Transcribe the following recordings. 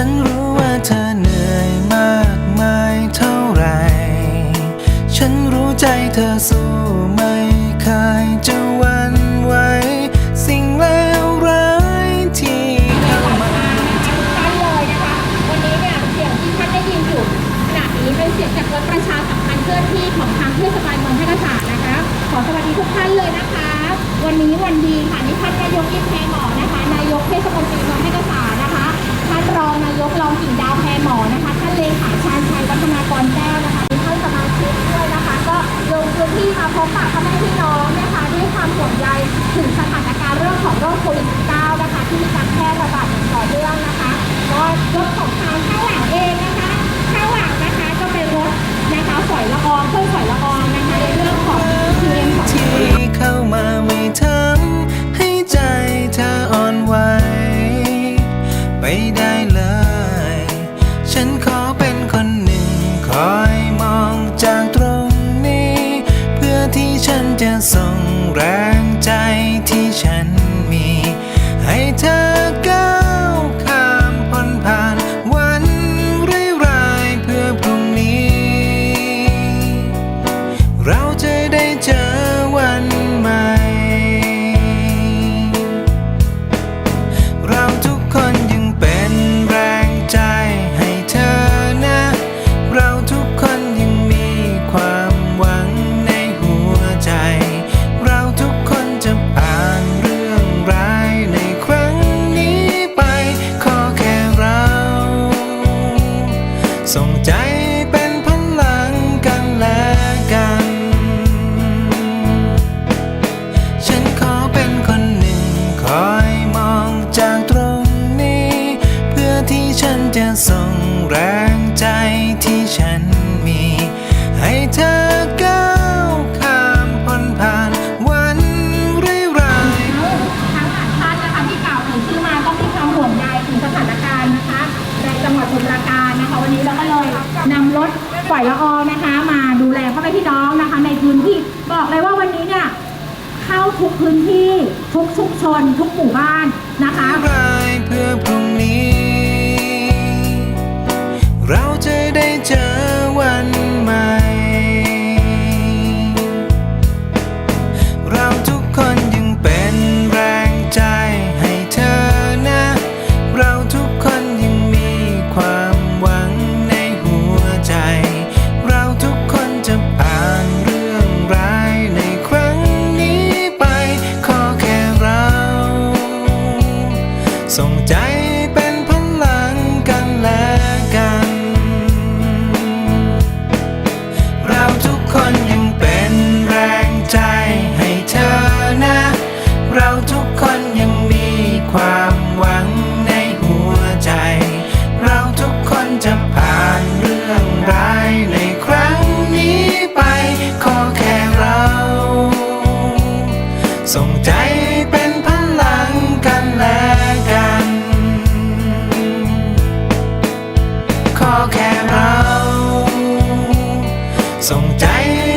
ฉันรู้ว่าเธอเหนื่อยมากมายเท่าไร ฉันรู้ใจเธอสู้ไม่เคยจะวันไหวสิ่งเลวร้ายที่เข้ามาทั้งเลยนะคะ วันนี้เนี่ยเสียงที่ท่านได้ยินอยู่ขณะนี้เป็นเสียงจากรถประชาสัมพันธ์เคลื่อนที่ของทางเทศบาลเมืองแพร่ศาสรนะคะ ขอสวัสดีทุกท่านเลยนะคะ วันนี้วันดีค่ะนี่ท่านนายกยิ้มแพงหมอนะคะ นายกเทศบ พบปะพ่อแม่พี่น้องนะคะด้วยความห่วงใยถึงสถานการณ์เรื่องของโรคโควิด -19 นะคะ ที่มีการแพร่ระบาดอย่างต่อเนื่องนะคะก็รถของทางข้างหลังเอง แรงใจที่ฉันมี ให้เธอก้าวข้ามพ้นผ่านวันร้ายๆ ทั้งหลายท่านนะคะที่กล่าวถึงชื่อมาต้องมีความห่วงใยถึงสถานการณ์นะคะ ในจังหวัดสมุทรปราการนะคะ วันนี้เราก็เลยนำรถปล่อยละอองนะคะ มาดูแลพ่อแม่พี่น้องนะคะ ในพื้นที่บอกเลยว่าวันนี้เนี่ยเข้าทุกพื้นที่ทุกชุมชน ทุกหมู่บ้านนะคะร้ายเพื่อพรุ่ง ส่งใจ ส่งใจ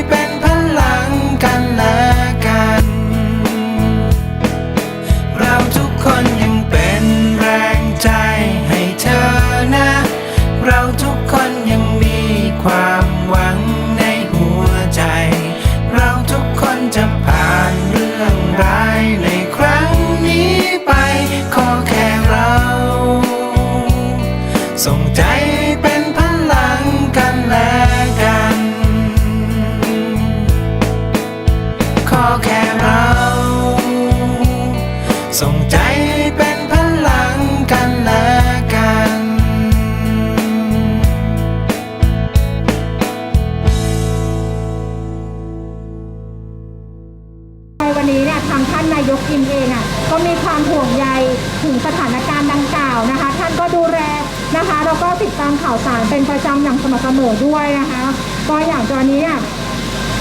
ใจเป็นพลังกันละกัน ในวันนี้เนี่ยทางท่านนายกอินเองอะก็มีความห่วงใยถึงสถานการณ์ดังกล่าวนะคะ ท่านก็ดูแลนะคะแล้วก็ติดตามข่าวสารเป็นประจำอย่างสม่ำเสมอด้วยนะคะก็อย่างตอนนี้เนี่ย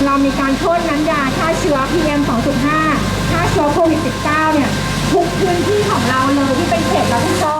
เรามีการพ่นน้ำยาฆ่าเชื้อ PM 2.5ฆ่าเชื้อโควิด -19 เนี่ย ทุกพื้นที่ของเราเลยที่เป็นเขตรับผิดชอบ